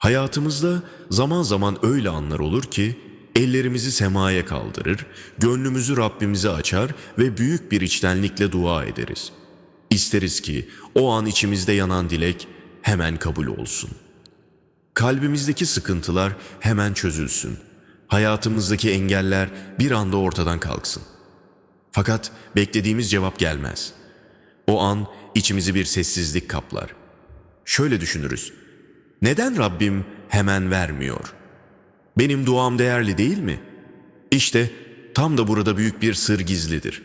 Hayatımızda zaman zaman öyle anlar olur ki ellerimizi semaya kaldırır, gönlümüzü Rabbimize açar ve büyük bir içtenlikle dua ederiz. İsteriz ki o an içimizde yanan dilek hemen kabul olsun. Kalbimizdeki sıkıntılar hemen çözülsün. Hayatımızdaki engeller bir anda ortadan kalksın. Fakat beklediğimiz cevap gelmez. O an içimizi bir sessizlik kaplar. Şöyle düşünürüz. Neden Rabbim hemen vermiyor? Benim duam değerli değil mi? İşte tam da burada büyük bir sır gizlidir.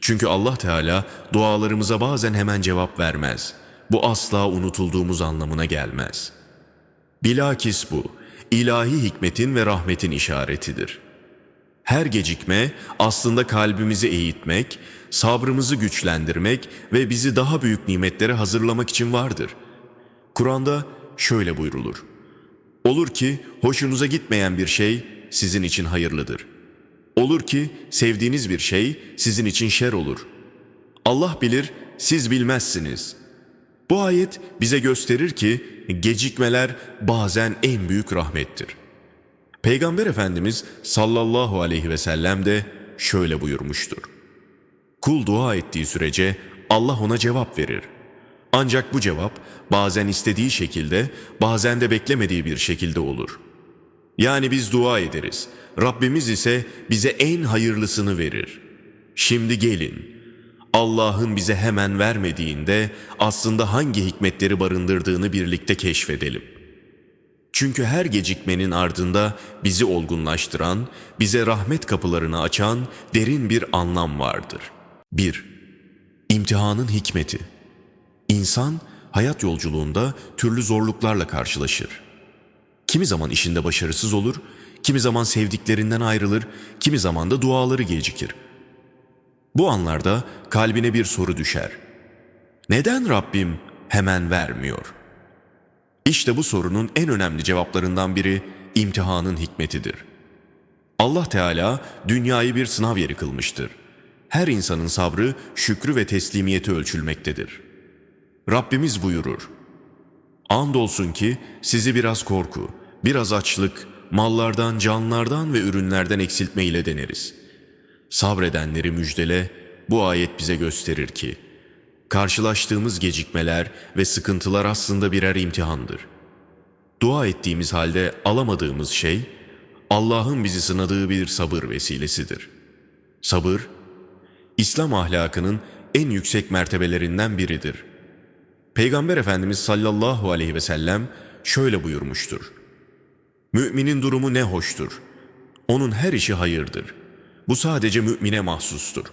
Çünkü Allah Teala dualarımıza bazen hemen cevap vermez. Bu asla unutulduğumuz anlamına gelmez. Bilakis bu, ilahi hikmetin ve rahmetin işaretidir. Her gecikme aslında kalbimizi eğitmek, sabrımızı güçlendirmek ve bizi daha büyük nimetlere hazırlamak için vardır. Kur'an'da şöyle buyrulur. Olur ki hoşunuza gitmeyen bir şey sizin için hayırlıdır. Olur ki sevdiğiniz bir şey sizin için şer olur. Allah bilir, siz bilmezsiniz. Bu ayet bize gösterir ki gecikmeler bazen en büyük rahmettir. Peygamber Efendimiz sallallahu aleyhi ve sellem de şöyle buyurmuştur. Kul dua ettiği sürece Allah ona cevap verir. Ancak bu cevap bazen istediği şekilde, bazen de beklemediği bir şekilde olur. Yani biz dua ederiz. Rabbimiz ise bize en hayırlısını verir. Şimdi gelin. Allah'ın bize hemen vermediğinde aslında hangi hikmetleri barındırdığını birlikte keşfedelim. Çünkü her gecikmenin ardında bizi olgunlaştıran, bize rahmet kapılarını açan derin bir anlam vardır. 1. İmtihanın hikmeti. İnsan hayat yolculuğunda türlü zorluklarla karşılaşır. Kimi zaman işinde başarısız olur, kimi zaman sevdiklerinden ayrılır, kimi zaman da duaları gecikir. Bu anlarda kalbine bir soru düşer. Neden Rabbim hemen vermiyor? İşte bu sorunun en önemli cevaplarından biri imtihanın hikmetidir. Allah Teala dünyayı bir sınav yeri kılmıştır. Her insanın sabrı, şükrü ve teslimiyeti ölçülmektedir. Rabbimiz buyurur. Andolsun ki sizi biraz korku, biraz açlık, mallardan, canlardan ve ürünlerden eksiltme ile deneriz. Sabredenleri müjdele, bu ayet bize gösterir ki, karşılaştığımız gecikmeler ve sıkıntılar aslında birer imtihandır. Dua ettiğimiz halde alamadığımız şey, Allah'ın bizi sınadığı bir sabır vesilesidir. Sabır, İslam ahlakının en yüksek mertebelerinden biridir. Peygamber Efendimiz sallallahu aleyhi ve sellem şöyle buyurmuştur. Müminin durumu ne hoştur. Onun her işi hayırdır. Bu sadece mümine mahsustur.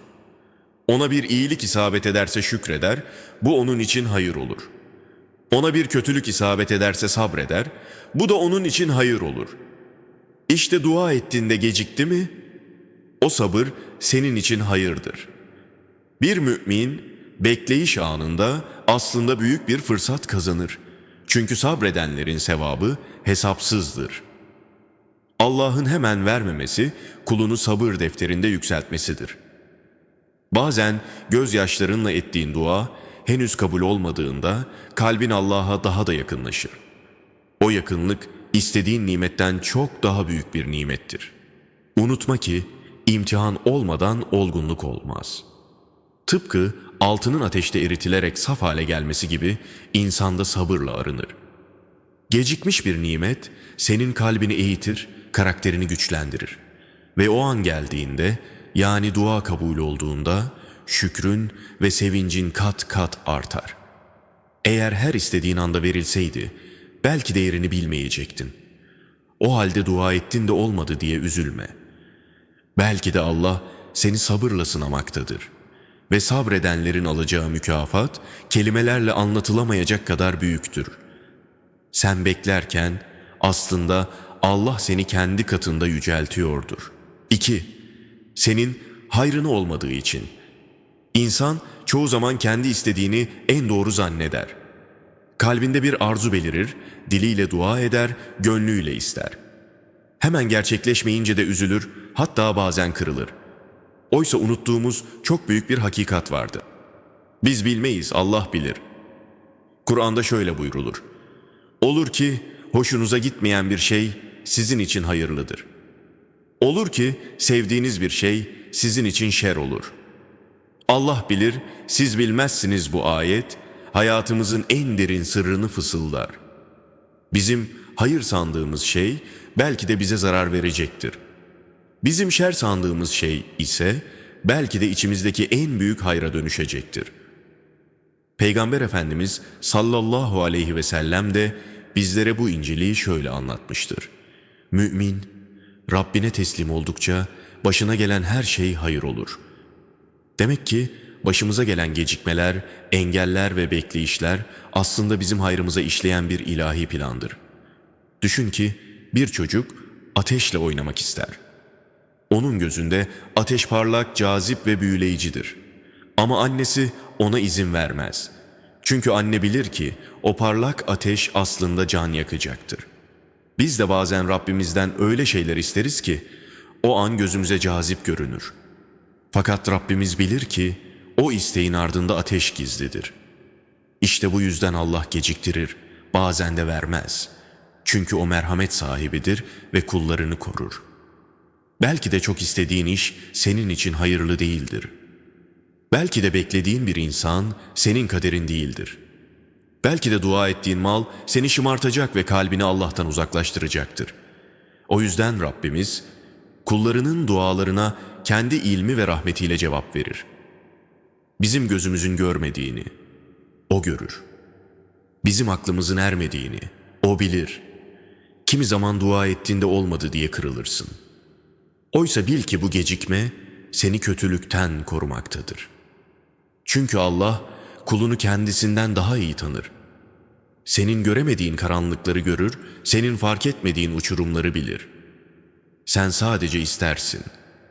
Ona bir iyilik isabet ederse şükreder, bu onun için hayır olur. Ona bir kötülük isabet ederse sabreder, bu da onun için hayır olur. İşte dua ettiğinde gecikti mi, o sabır senin için hayırdır. Bir mümin bekleyiş anında aslında büyük bir fırsat kazanır. Çünkü sabredenlerin sevabı hesapsızdır. Allah'ın hemen vermemesi kulunu sabır defterinde yükseltmesidir. Bazen gözyaşlarınla ettiğin dua henüz kabul olmadığında kalbin Allah'a daha da yakınlaşır. O yakınlık istediğin nimetten çok daha büyük bir nimettir. Unutma ki imtihan olmadan olgunluk olmaz. Tıpkı altının ateşte eritilerek saf hale gelmesi gibi insanda sabırla arınır. Gecikmiş bir nimet senin kalbini eğitir, karakterini güçlendirir. Ve o an geldiğinde yani dua kabul olduğunda şükrün ve sevincin kat kat artar. Eğer her istediğin anda verilseydi belki değerini bilmeyecektin. O halde dua ettin de olmadı diye üzülme. Belki de Allah seni sabırla sınamaktadır. Ve sabredenlerin alacağı mükafat kelimelerle anlatılamayacak kadar büyüktür. Sen beklerken aslında Allah seni kendi katında yüceltiyordur. 2. Senin hayrını olmadığı için. İnsan çoğu zaman kendi istediğini en doğru zanneder. Kalbinde bir arzu belirir, diliyle dua eder, gönlüyle ister. Hemen gerçekleşmeyince de üzülür, hatta bazen kırılır. Oysa unuttuğumuz çok büyük bir hakikat vardı. Biz bilmeyiz, Allah bilir. Kur'an'da şöyle buyrulur. Olur ki hoşunuza gitmeyen bir şey sizin için hayırlıdır. Olur ki sevdiğiniz bir şey sizin için şer olur. Allah bilir, siz bilmezsiniz bu ayet, hayatımızın en derin sırrını fısıldar. Bizim hayır sandığımız şey belki de bize zarar verecektir. Bizim şer sandığımız şey ise belki de içimizdeki en büyük hayra dönüşecektir. Peygamber Efendimiz sallallahu aleyhi ve sellem de bizlere bu İncil'i şöyle anlatmıştır. Mümin, Rabbine teslim oldukça başına gelen her şey hayır olur. Demek ki başımıza gelen gecikmeler, engeller ve bekleyişler aslında bizim hayrımıza işleyen bir ilahi plandır. Düşün ki bir çocuk ateşle oynamak ister. Onun gözünde ateş parlak, cazip ve büyüleyicidir. Ama annesi ona izin vermez. Çünkü anne bilir ki o parlak ateş aslında can yakacaktır. Biz de bazen Rabbimizden öyle şeyler isteriz ki o an gözümüze cazip görünür. Fakat Rabbimiz bilir ki o isteğin ardında ateş gizlidir. İşte bu yüzden Allah geciktirir, bazen de vermez. Çünkü o merhamet sahibidir ve kullarını korur. Belki de çok istediğin iş senin için hayırlı değildir. Belki de beklediğin bir insan senin kaderin değildir. Belki de dua ettiğin mal seni şımartacak ve kalbini Allah'tan uzaklaştıracaktır. O yüzden Rabbimiz kullarının dualarına kendi ilmi ve rahmetiyle cevap verir. Bizim gözümüzün görmediğini O görür. Bizim aklımızın ermediğini O bilir. Kimi zaman dua ettiğinde olmadı diye kırılırsın. Oysa bil ki bu gecikme seni kötülükten korumaktadır. Çünkü Allah kulunu kendisinden daha iyi tanır. Senin göremediğin karanlıkları görür, senin fark etmediğin uçurumları bilir. Sen sadece istersin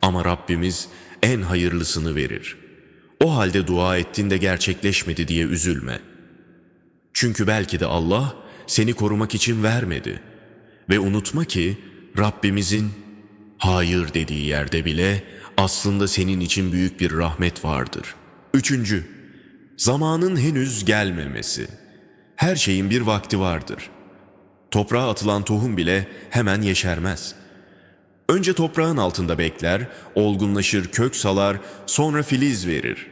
ama Rabbimiz en hayırlısını verir. O halde dua ettiğinde gerçekleşmedi diye üzülme. Çünkü belki de Allah seni korumak için vermedi. Ve unutma ki Rabbimizin hayır dediği yerde bile aslında senin için büyük bir rahmet vardır. Üçüncü, zamanın henüz gelmemesi. Her şeyin bir vakti vardır. Toprağa atılan tohum bile hemen yeşermez. Önce toprağın altında bekler, olgunlaşır, kök salar, sonra filiz verir.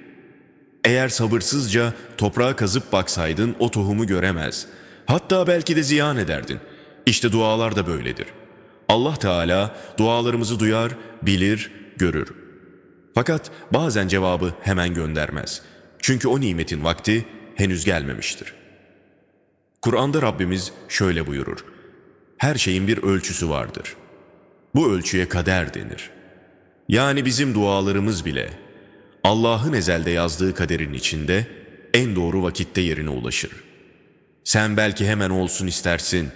Eğer sabırsızca toprağa kazıp baksaydın o tohumu göremez. Hatta belki de ziyan ederdin. İşte dualar da böyledir. Allah Teala dualarımızı duyar, bilir, görür. Fakat bazen cevabı hemen göndermez. Çünkü o nimetin vakti henüz gelmemiştir. Kur'an'da Rabbimiz şöyle buyurur. Her şeyin bir ölçüsü vardır. Bu ölçüye kader denir. Yani bizim dualarımız bile Allah'ın ezelde yazdığı kaderin içinde en doğru vakitte yerine ulaşır. Sen belki hemen olsun istersin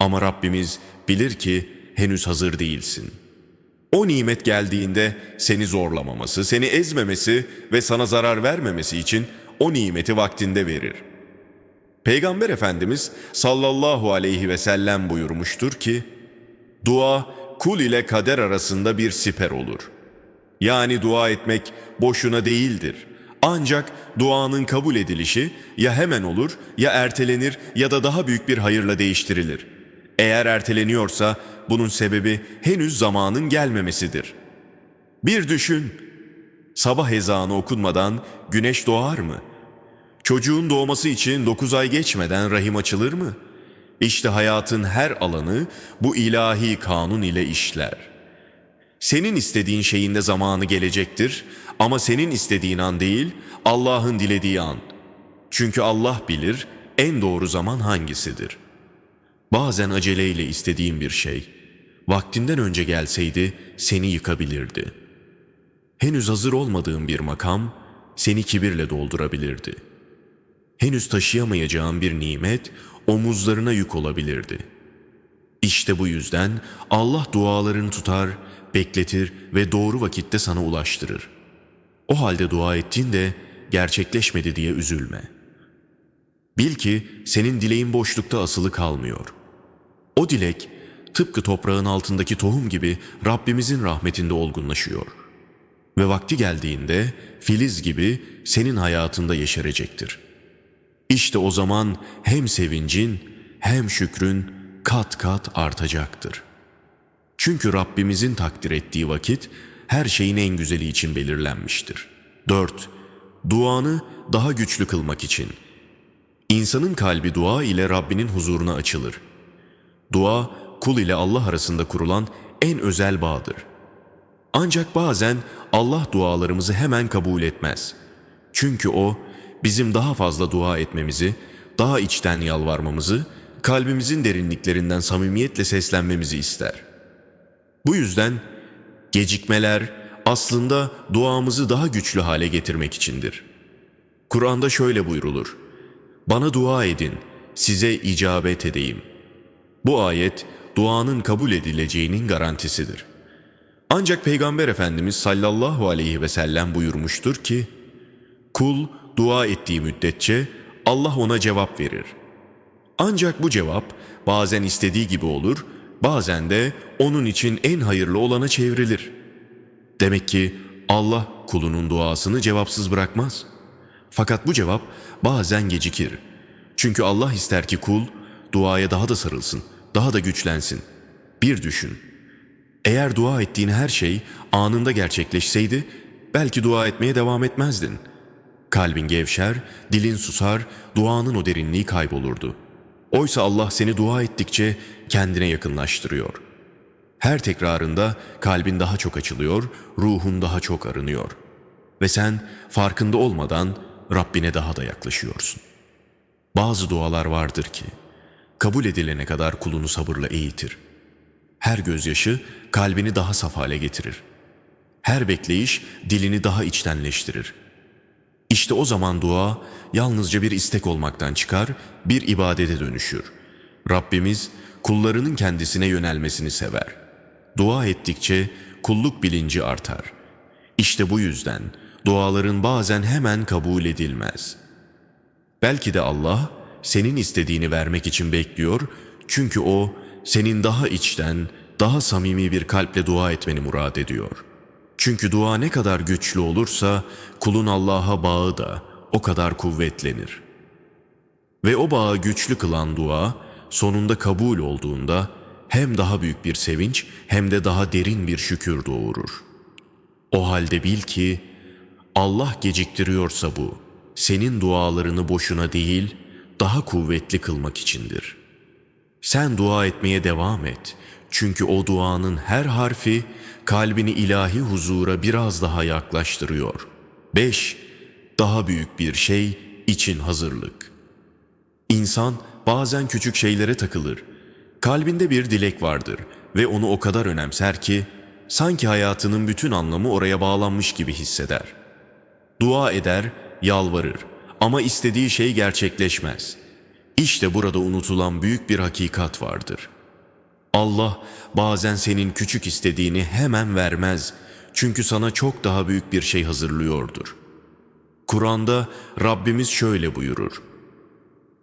ama Rabbimiz bilir ki henüz hazır değilsin. O nimet geldiğinde seni zorlamaması, seni ezmemesi ve sana zarar vermemesi için o nimeti vaktinde verir. Peygamber Efendimiz sallallahu aleyhi ve sellem buyurmuştur ki, Dua kul ile kader arasında bir siper olur. Yani dua etmek boşuna değildir. Ancak duanın kabul edilişi ya hemen olur ya ertelenir ya da daha büyük bir hayırla değiştirilir. Eğer erteleniyorsa bunun sebebi henüz zamanın gelmemesidir. Bir düşün, sabah ezanı okunmadan güneş doğar mı? Çocuğun doğması için dokuz ay geçmeden rahim açılır mı? İşte hayatın her alanı bu ilahi kanun ile işler. Senin istediğin şeyin de zamanı gelecektir ama senin istediğin an değil, Allah'ın dilediği an. Çünkü Allah bilir en doğru zaman hangisidir. Bazen aceleyle istediğin bir şey, vaktinden önce gelseydi seni yıkabilirdi. Henüz hazır olmadığın bir makam seni kibirle doldurabilirdi. Henüz taşıyamayacağın bir nimet omuzlarına yük olabilirdi. İşte bu yüzden Allah dualarını tutar, bekletir ve doğru vakitte sana ulaştırır. O halde dua ettiğinde gerçekleşmedi diye üzülme. Bil ki senin dileğin boşlukta asılı kalmıyor. O dilek tıpkı toprağın altındaki tohum gibi Rabbimizin rahmetinde olgunlaşıyor. Ve vakti geldiğinde filiz gibi senin hayatında yeşerecektir. İşte o zaman hem sevincin hem şükrün kat kat artacaktır. Çünkü Rabbimizin takdir ettiği vakit her şeyin en güzeli için belirlenmiştir. 4. Duanı daha güçlü kılmak için. İnsanın kalbi dua ile Rabbinin huzuruna açılır. Dua, kul ile Allah arasında kurulan en özel bağdır. Ancak bazen Allah dualarımızı hemen kabul etmez. Çünkü O, bizim daha fazla dua etmemizi, daha içten yalvarmamızı, kalbimizin derinliklerinden samimiyetle seslenmemizi ister. Bu yüzden gecikmeler aslında duamızı daha güçlü hale getirmek içindir. Kur'an'da şöyle buyrulur. Bana dua edin, size icabet edeyim. Bu ayet duanın kabul edileceğinin garantisidir. Ancak Peygamber Efendimiz sallallahu aleyhi ve sellem buyurmuştur ki, Kul dua ettiği müddetçe Allah ona cevap verir. Ancak bu cevap bazen istediği gibi olur, bazen de onun için en hayırlı olana çevrilir. Demek ki Allah kulunun duasını cevapsız bırakmaz. Fakat bu cevap bazen gecikir. Çünkü Allah ister ki kul duaya daha da sarılsın, daha da güçlensin. Bir düşün. Eğer dua ettiğin her şey anında gerçekleşseydi belki dua etmeye devam etmezdin. Kalbin gevşer, dilin susar, duanın o derinliği kaybolurdu. Oysa Allah seni dua ettikçe kendine yakınlaştırıyor. Her tekrarında kalbin daha çok açılıyor, ruhun daha çok arınıyor. Ve sen farkında olmadan Rabbine daha da yaklaşıyorsun. Bazı dualar vardır ki kabul edilene kadar kulunu sabırla eğitir. Her gözyaşı kalbini daha saf hale getirir. Her bekleyiş dilini daha içtenleştirir. İşte o zaman dua yalnızca bir istek olmaktan çıkar, bir ibadete dönüşür. Rabbimiz kullarının kendisine yönelmesini sever. Dua ettikçe kulluk bilinci artar. İşte bu yüzden duaların bazen hemen kabul edilmez. Belki de Allah senin istediğini vermek için bekliyor çünkü o senin daha içten, daha samimi bir kalple dua etmeni murad ediyor. Çünkü dua ne kadar güçlü olursa kulun Allah'a bağı da o kadar kuvvetlenir. Ve o bağı güçlü kılan dua sonunda kabul olduğunda hem daha büyük bir sevinç hem de daha derin bir şükür doğurur. O halde bil ki Allah geciktiriyorsa bu senin dualarını boşuna değil daha kuvvetli kılmak içindir. Sen dua etmeye devam et. Çünkü o duanın her harfi kalbini ilahi huzura biraz daha yaklaştırıyor. 5. Daha büyük bir şey için hazırlık. İnsan bazen küçük şeylere takılır. Kalbinde bir dilek vardır ve onu o kadar önemser ki sanki hayatının bütün anlamı oraya bağlanmış gibi hisseder. Dua eder, yalvarır ama istediği şey gerçekleşmez. İşte burada unutulan büyük bir hakikat vardır. Allah bazen senin küçük istediğini hemen vermez çünkü sana çok daha büyük bir şey hazırlıyordur. Kur'an'da Rabbimiz şöyle buyurur.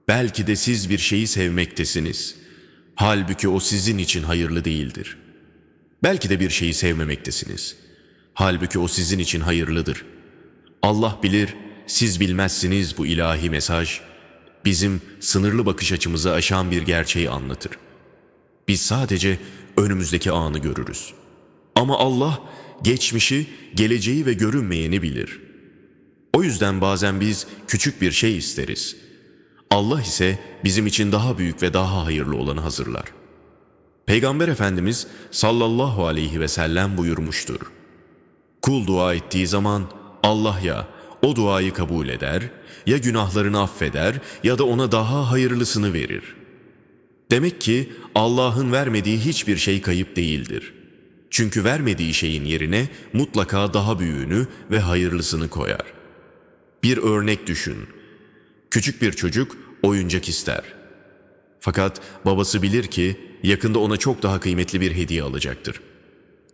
Belki de siz bir şeyi sevmektesiniz. Halbuki o sizin için hayırlı değildir. Belki de bir şeyi sevmemektesiniz. Halbuki o sizin için hayırlıdır. Allah bilir, siz bilmezsiniz bu ilahi mesaj, bizim sınırlı bakış açımızı aşan bir gerçeği anlatır. Biz sadece önümüzdeki anı görürüz. Ama Allah geçmişi, geleceği ve görünmeyeni bilir. O yüzden bazen biz küçük bir şey isteriz. Allah ise bizim için daha büyük ve daha hayırlı olanı hazırlar. Peygamber Efendimiz sallallahu aleyhi ve sellem buyurmuştur. Kul dua ettiği zaman Allah ya o duayı kabul eder, ya günahlarını affeder ya da ona daha hayırlısını verir. Demek ki Allah'ın vermediği hiçbir şey kayıp değildir. Çünkü vermediği şeyin yerine mutlaka daha büyüğünü ve hayırlısını koyar. Bir örnek düşün. Küçük bir çocuk oyuncak ister. Fakat babası bilir ki yakında ona çok daha kıymetli bir hediye alacaktır.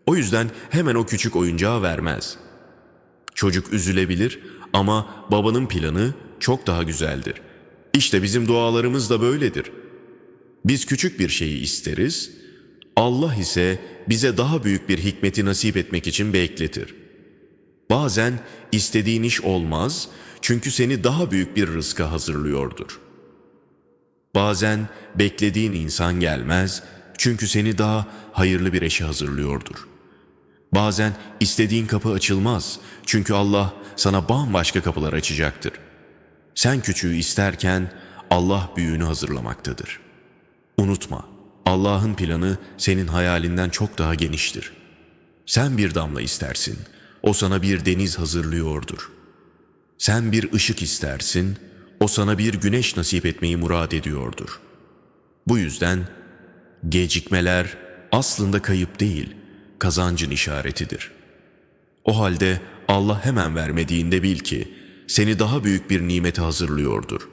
O yüzden hemen o küçük oyuncağı vermez. Çocuk üzülebilir ama babanın planı çok daha güzeldir. İşte bizim dualarımız da böyledir. Biz küçük bir şeyi isteriz, Allah ise bize daha büyük bir hikmeti nasip etmek için bekletir. Bazen istediğin iş olmaz çünkü seni daha büyük bir rızka hazırlıyordur. Bazen beklediğin insan gelmez çünkü seni daha hayırlı bir eşe hazırlıyordur. Bazen istediğin kapı açılmaz çünkü Allah sana bambaşka kapılar açacaktır. Sen küçüğü isterken Allah büyüğünü hazırlamaktadır. Unutma, Allah'ın planı senin hayalinden çok daha geniştir. Sen bir damla istersin, o sana bir deniz hazırlıyordur. Sen bir ışık istersin, o sana bir güneş nasip etmeyi murad ediyordur. Bu yüzden gecikmeler aslında kayıp değil, kazancın işaretidir. O halde Allah hemen vermediğinde bil ki seni daha büyük bir nimete hazırlıyordur.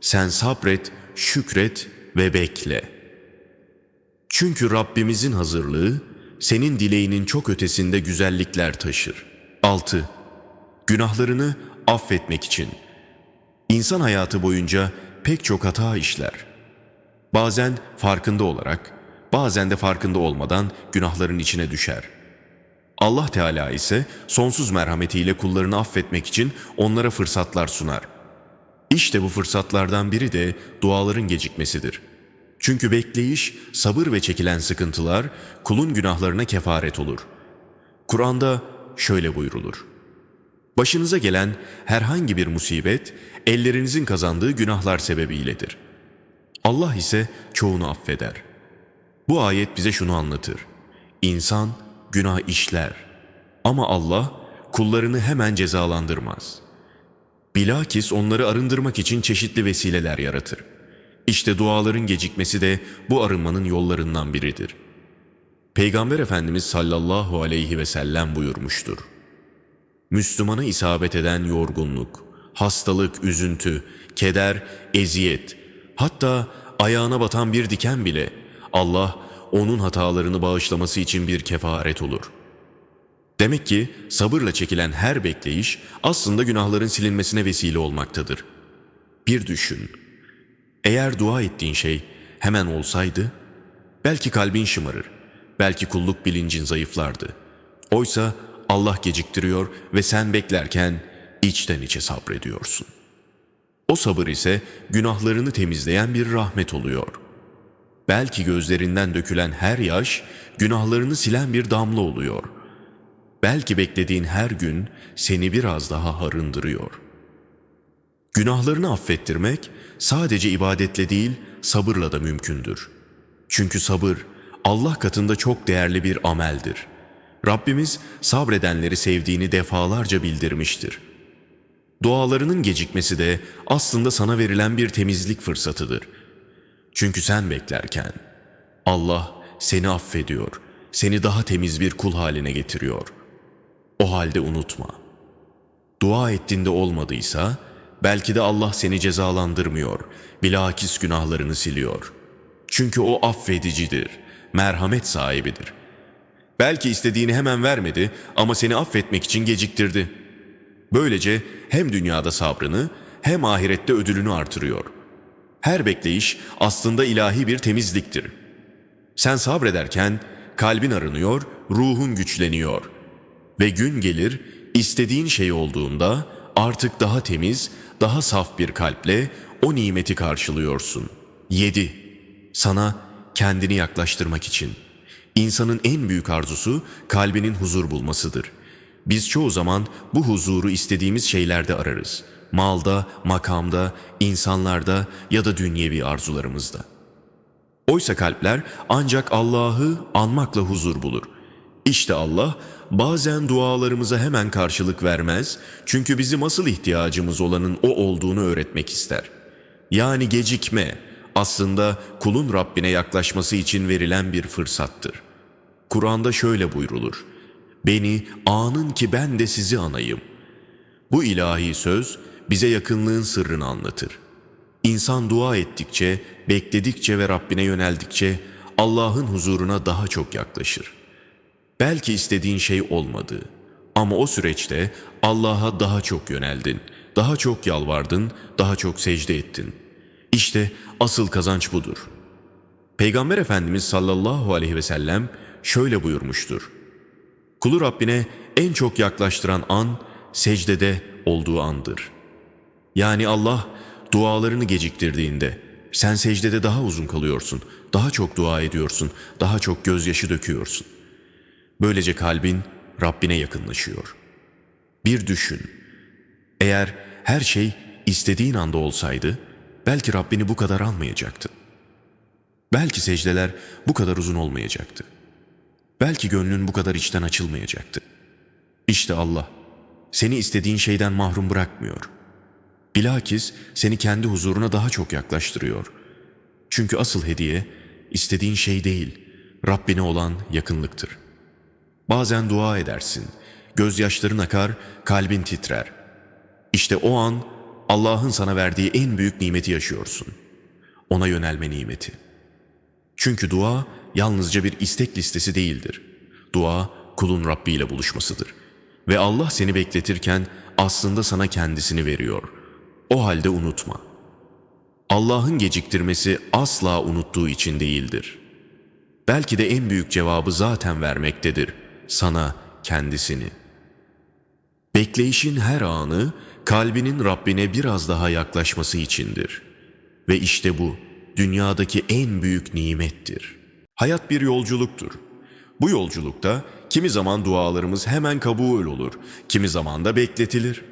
Sen sabret, şükret ve bekle. Çünkü Rabbimizin hazırlığı senin dileğinin çok ötesinde güzellikler taşır. 6. Günahlarını affetmek için. İnsan hayatı boyunca pek çok hata işler. Bazen farkında olarak, bazen de farkında olmadan günahların içine düşer. Allah Teala ise sonsuz merhametiyle kullarını affetmek için onlara fırsatlar sunar. İşte bu fırsatlardan biri de duaların gecikmesidir. Çünkü bekleyiş, sabır ve çekilen sıkıntılar kulun günahlarına kefaret olur. Kur'an'da şöyle buyrulur. Başınıza gelen herhangi bir musibet ellerinizin kazandığı günahlar sebebiyledir. Allah ise çoğunu affeder. Bu ayet bize şunu anlatır. İnsan günah işler ama Allah kullarını hemen cezalandırmaz. Bilakis onları arındırmak için çeşitli vesileler yaratır. İşte duaların gecikmesi de bu arınmanın yollarından biridir. Peygamber Efendimiz sallallahu aleyhi ve sellem buyurmuştur. Müslümana isabet eden yorgunluk, hastalık, üzüntü, keder, eziyet, hatta ayağına batan bir diken bile Allah onun hatalarını bağışlaması için bir kefaret olur. Demek ki sabırla çekilen her bekleyiş aslında günahların silinmesine vesile olmaktadır. Bir düşün. Eğer dua ettiğin şey hemen olsaydı, belki kalbin şımarır, belki kulluk bilincin zayıflardı. Oysa Allah geciktiriyor ve sen beklerken içten içe sabrediyorsun. O sabır ise günahlarını temizleyen bir rahmet oluyor. Belki gözlerinden dökülen her yaş günahlarını silen bir damla oluyor. Belki beklediğin her gün seni biraz daha harındırıyor. Günahlarını affettirmek sadece ibadetle değil sabırla da mümkündür. Çünkü sabır Allah katında çok değerli bir ameldir. Rabbimiz sabredenleri sevdiğini defalarca bildirmiştir. Dualarının gecikmesi de aslında sana verilen bir temizlik fırsatıdır. Çünkü sen beklerken Allah seni affediyor, seni daha temiz bir kul haline getiriyor. O halde unutma. Dua ettiğinde olmadıysa belki de Allah seni cezalandırmıyor, bilakis günahlarını siliyor. Çünkü o affedicidir, merhamet sahibidir. Belki istediğini hemen vermedi ama seni affetmek için geciktirdi. Böylece hem dünyada sabrını hem ahirette ödülünü artırıyor. Her bekleyiş aslında ilahi bir temizliktir. Sen sabrederken kalbin arınıyor, ruhun güçleniyor. Ve gün gelir istediğin şey olduğunda artık daha temiz, daha saf bir kalple o nimeti karşılıyorsun. 7. Sana kendini yaklaştırmak için. İnsanın en büyük arzusu kalbinin huzur bulmasıdır. Biz çoğu zaman bu huzuru istediğimiz şeylerde ararız. Malda, makamda, insanlarda ya da dünyevi arzularımızda. Oysa kalpler ancak Allah'ı anmakla huzur bulur. İşte Allah bazen dualarımıza hemen karşılık vermez çünkü bizim asıl ihtiyacımız olanın o olduğunu öğretmek ister. Yani gecikme aslında kulun Rabbine yaklaşması için verilen bir fırsattır. Kur'an'da şöyle buyrulur. Beni anın ki ben de sizi anayım. Bu ilahi söz bize yakınlığın sırrını anlatır. İnsan dua ettikçe, bekledikçe ve Rabbine yöneldikçe Allah'ın huzuruna daha çok yaklaşır. Belki istediğin şey olmadı ama o süreçte Allah'a daha çok yöneldin, daha çok yalvardın, daha çok secde ettin. İşte asıl kazanç budur. Peygamber Efendimiz sallallahu aleyhi ve sellem şöyle buyurmuştur. Kulu Rabbine en çok yaklaştıran an secdede olduğu andır. Yani Allah dualarını geciktirdiğinde sen secdede daha uzun kalıyorsun, daha çok dua ediyorsun, daha çok gözyaşı döküyorsun. Böylece kalbin Rabbine yakınlaşıyor. Bir düşün. Eğer her şey istediğin anda olsaydı, belki Rabbini bu kadar anmayacaktın. Belki secdeler bu kadar uzun olmayacaktı. Belki gönlün bu kadar içten açılmayacaktı. İşte Allah seni istediğin şeyden mahrum bırakmıyor. Bilakis seni kendi huzuruna daha çok yaklaştırıyor. Çünkü asıl hediye istediğin şey değil, Rabbine olan yakınlıktır. Bazen dua edersin, gözyaşların akar, kalbin titrer. İşte o an Allah'ın sana verdiği en büyük nimeti yaşıyorsun. Ona yönelme nimeti. Çünkü dua yalnızca bir istek listesi değildir. Dua kulun Rabbi ile buluşmasıdır. Ve Allah seni bekletirken aslında sana kendisini veriyor. O halde unutma. Allah'ın geciktirmesi asla unuttuğu için değildir. Belki de en büyük cevabı zaten vermektedir. Sana kendisini. Bekleyişin her anı kalbinin Rabbine biraz daha yaklaşması içindir. Ve işte bu dünyadaki en büyük nimettir. Hayat bir yolculuktur. Bu yolculukta kimi zaman dualarımız hemen kabul olur, kimi zaman da bekletilir.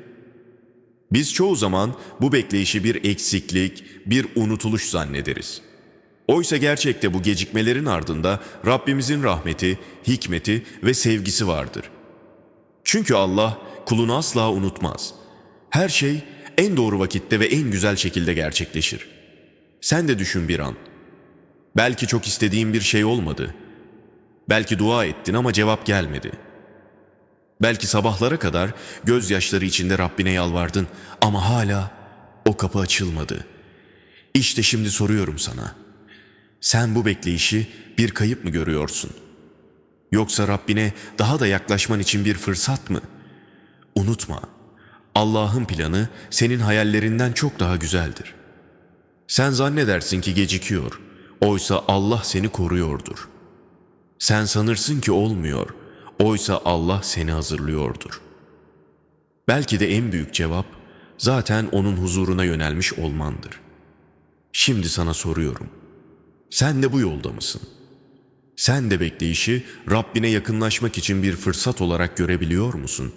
Biz çoğu zaman bu bekleyişi bir eksiklik, bir unutuluş zannederiz. Oysa gerçekte bu gecikmelerin ardında Rabbimizin rahmeti, hikmeti ve sevgisi vardır. Çünkü Allah kulunu asla unutmaz. Her şey en doğru vakitte ve en güzel şekilde gerçekleşir. Sen de düşün bir an. Belki çok istediğin bir şey olmadı. Belki dua ettin ama cevap gelmedi. Belki sabahlara kadar gözyaşları içinde Rabbine yalvardın ama hala o kapı açılmadı. İşte şimdi soruyorum sana. Sen bu bekleyişi bir kayıp mı görüyorsun? Yoksa Rabbine daha da yaklaşman için bir fırsat mı? Unutma. Allah'ın planı senin hayallerinden çok daha güzeldir. Sen zannedersin ki gecikiyor. Oysa Allah seni koruyordur. Sen sanırsın ki olmuyor. Oysa Allah seni hazırlıyordur. Belki de en büyük cevap zaten onun huzuruna yönelmiş olmandır. Şimdi sana soruyorum. Sen de bu yolda mısın? Sen de bekleyişi Rabbine yakınlaşmak için bir fırsat olarak görebiliyor musun?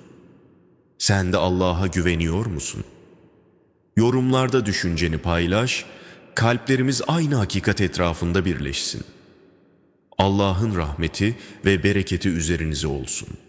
Sen de Allah'a güveniyor musun? Yorumlarda düşünceni paylaş, kalplerimiz aynı hakikat etrafında birleşsin. Allah'ın rahmeti ve bereketi üzerinize olsun.''